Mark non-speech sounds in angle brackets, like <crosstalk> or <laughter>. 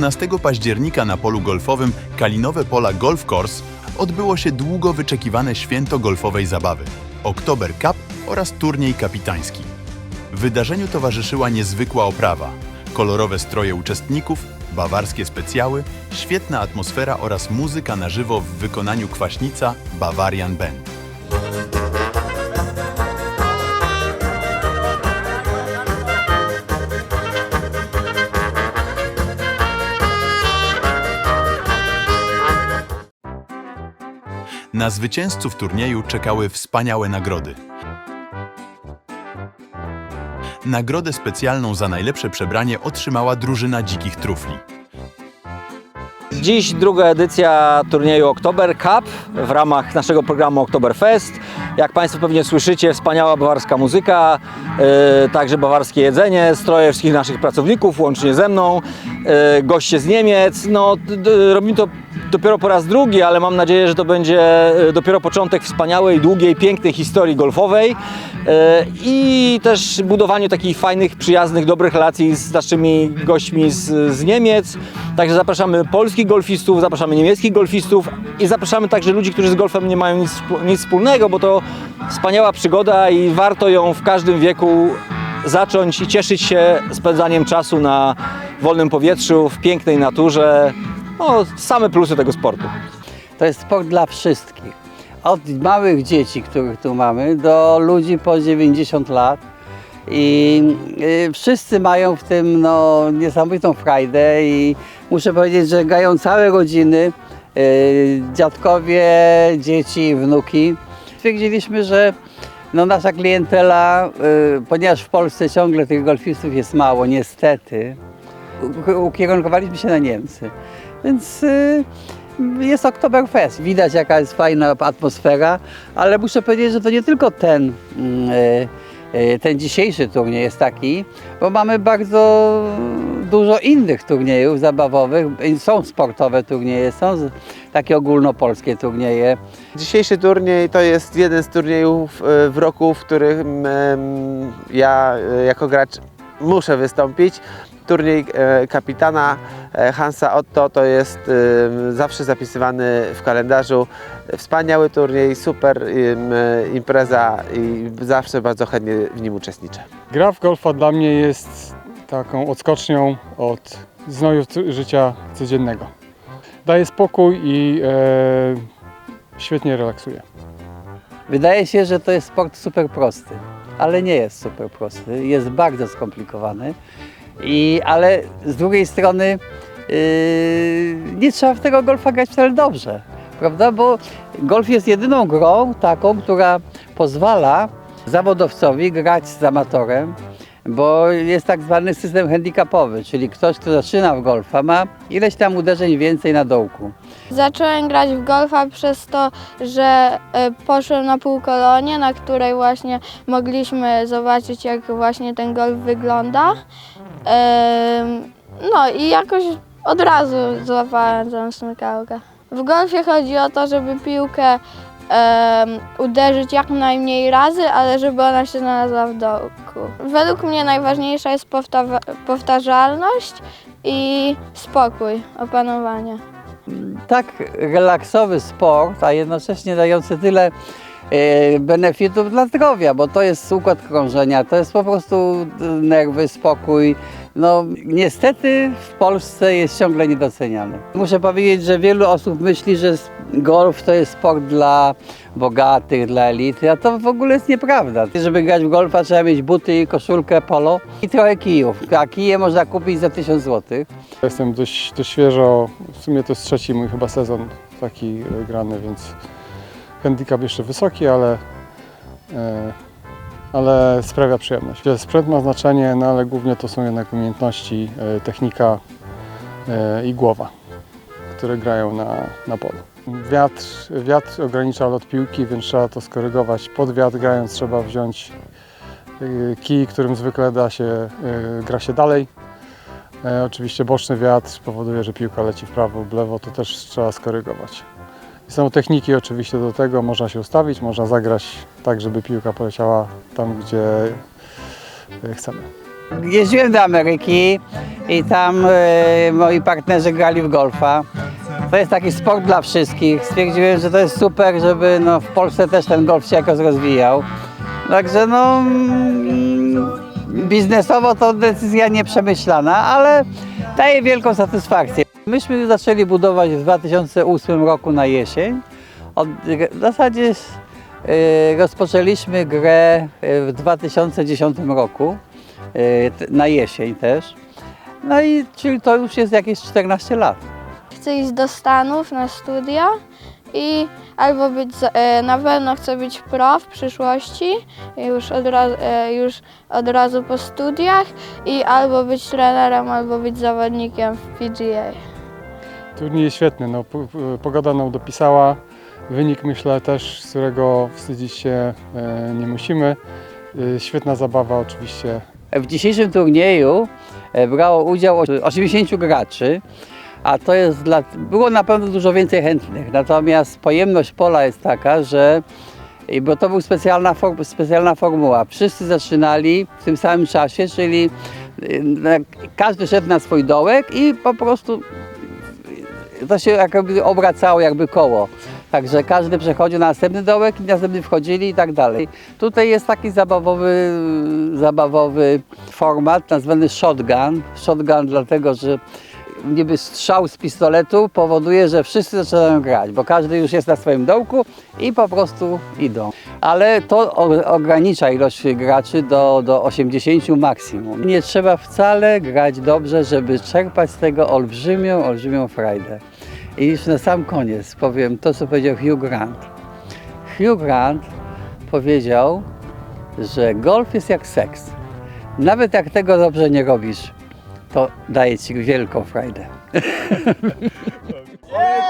12 października na polu golfowym Kalinowe Pola Golf Course odbyło się długo wyczekiwane święto golfowej zabawy Oktober Cup oraz turniej kapitański. Wydarzeniu towarzyszyła niezwykła oprawa, kolorowe stroje uczestników, bawarskie specjały, świetna atmosfera oraz muzyka na żywo w wykonaniu kwaśnica Bavarian Band. Na zwycięzców turnieju czekały wspaniałe nagrody. Nagrodę specjalną za najlepsze przebranie otrzymała drużyna dzikich trufli. Dziś druga edycja turnieju Oktober Cup w ramach naszego programu Oktoberfest. Jak Państwo pewnie słyszycie, wspaniała bawarska muzyka, e, także bawarskie jedzenie, stroje wszystkich naszych pracowników, łącznie ze mną, e, goście z Niemiec. No, robimy to dopiero po raz drugi, ale mam nadzieję, że to będzie e, dopiero początek wspaniałej, długiej, pięknej historii golfowej e, i też budowaniu takich fajnych, przyjaznych, dobrych relacji z naszymi gośćmi z, z Niemiec. Także zapraszamy polskich golfistów, zapraszamy niemieckich golfistów i zapraszamy także ludzi, którzy z golfem nie mają nic, nic wspólnego, bo to wspaniała przygoda i warto ją w każdym wieku zacząć i cieszyć się spędzaniem czasu na wolnym powietrzu, w pięknej naturze. No, same plusy tego sportu. To jest sport dla wszystkich. Od małych dzieci, których tu mamy, do ludzi po 90 lat. I y, wszyscy mają w tym no, niesamowitą frajdę i muszę powiedzieć, że grają całe rodziny, y, dziadkowie, dzieci, wnuki. Stwierdziliśmy, że no, nasza klientela, y, ponieważ w Polsce ciągle tych golfistów jest mało, niestety, ukierunkowaliśmy się na Niemcy. Więc y, jest Oktoberfest. Widać jaka jest fajna atmosfera, ale muszę powiedzieć, że to nie tylko ten, y, y, ten dzisiejszy turniej jest taki, bo mamy bardzo dużo innych turniejów zabawowych. Są sportowe turnieje, są takie ogólnopolskie turnieje. Dzisiejszy turniej to jest jeden z turniejów w roku, w którym ja jako gracz muszę wystąpić. Turniej e, kapitana e, Hansa Otto to jest zawsze zapisywany w kalendarzu. Wspaniały turniej, super e, impreza i zawsze bardzo chętnie w nim uczestniczę. Gra w golfa dla mnie jest taką odskocznią od znoju życia codziennego. Daje spokój i e, świetnie relaksuje. Wydaje się, że to jest sport super prosty, ale nie jest super prosty. Jest bardzo skomplikowany. I, ale z drugiej strony yy, nie trzeba w tego golfa grać wcale dobrze, prawda? Bo golf jest jedyną grą taką, która pozwala zawodowcowi grać z amatorem, bo jest tak zwany system handicapowy, czyli ktoś, kto zaczyna w golfa ma ileś tam uderzeń więcej na dołku. Zacząłem grać w golfa przez to, że e, poszłem na półkolonie, na której właśnie mogliśmy zobaczyć, jak właśnie ten golf wygląda. No i jakoś od razu złapałem tą smykałkę. W golfie chodzi o to, żeby piłkę uderzyć jak najmniej razy, ale żeby ona się znalazła w dołku. Według mnie najważniejsza jest powtarzalność i spokój, opanowanie. tak relaksowy sport, a jednocześnie dający tyle benefitów dla zdrowia, bo to jest układ krążenia, to jest po prostu e, nerwy, spokój. No niestety w Polsce jest ciągle niedoceniany. Muszę powiedzieć, że wielu osób myśli, że golf to jest sport dla bogatych, dla elity, a to w ogóle jest nieprawda. Żeby grać w golfa trzeba mieć buty i koszulkę polo i trochę kijów, a kije można kupić za 1000 złotych. Jestem dość, dość świeżo, w sumie to jest trzeci mój chyba sezon taki e, grany, więc handicap jeszcze wysoki, ale, e, ale sprawia przyjemność. Sprzęt ma znaczenie, no ale głównie to są jednak umiejętności, e, technika e, i głowa, które grają na, na polu. Wiatr, wiatr ogranicza lot piłki, więc trzeba to skorygować. Pod wiatr grając trzeba wziąć kij, którym zwykle da się, gra się dalej. Oczywiście boczny wiatr powoduje, że piłka leci w prawo, w lewo, to też trzeba skorygować. Są techniki oczywiście do tego, można się ustawić, można zagrać tak, żeby piłka poleciała tam, gdzie e, chcemy. Jeździłem do Ameryki i tam e, moi partnerzy grali w golfa. To jest taki sport dla wszystkich. Stwierdziłem, że to jest super, żeby no, w Polsce też ten golf się jakoś rozwijał. Także no mm, biznesowo to decyzja nieprzemyślana, ale daje wielką satysfakcję. Myśmy zaczęli budować w 2008 roku na jesień. Od, w zasadzie e, rozpoczęliśmy grę e, w 2010 roku, e, na jesień też. No i czyli to już jest jakieś 14 lat. Chcę iść do Stanów na studia i albo być, na pewno chcę być pro w przyszłości, już od, razu, już od razu po studiach i albo być trenerem, albo być zawodnikiem w PGA. Turniej jest świetny, no, po- po- pogoda nam dopisała, wynik myślę też, z którego wstydzić się e, nie musimy. E, Świetna zabawa oczywiście, W dzisiejszym turnieju e, brało udział oś- 80 graczy, a to jest dla, było na pewno dużo więcej chętnych. Natomiast pojemność pola jest taka, że bo to była specjalna, specjalna formuła. Wszyscy zaczynali w tym samym czasie, czyli każdy szedł na swój dołek i po prostu to się jakby obracało jakby koło. Także każdy przechodził na następny dołek i następny wchodzili i tak dalej. Tutaj jest taki zabawowy, zabawowy format nazwany shotgun. Shotgun dlatego, że niby strzał z pistoletu powoduje, że wszyscy zaczynają grać, bo każdy już jest na swoim dołku i po prostu idą. Ale to ogranicza ilość graczy do, do 80 maksimum. Nie trzeba wcale grać dobrze, żeby czerpać z tego olbrzymią, olbrzymią frajdę. I już na sam koniec powiem to, co powiedział Hugh Grant. Hugh Grant powiedział, że golf jest jak seks. Nawet jak tego dobrze nie robisz, to daje ci wielką frajdę. <laughs>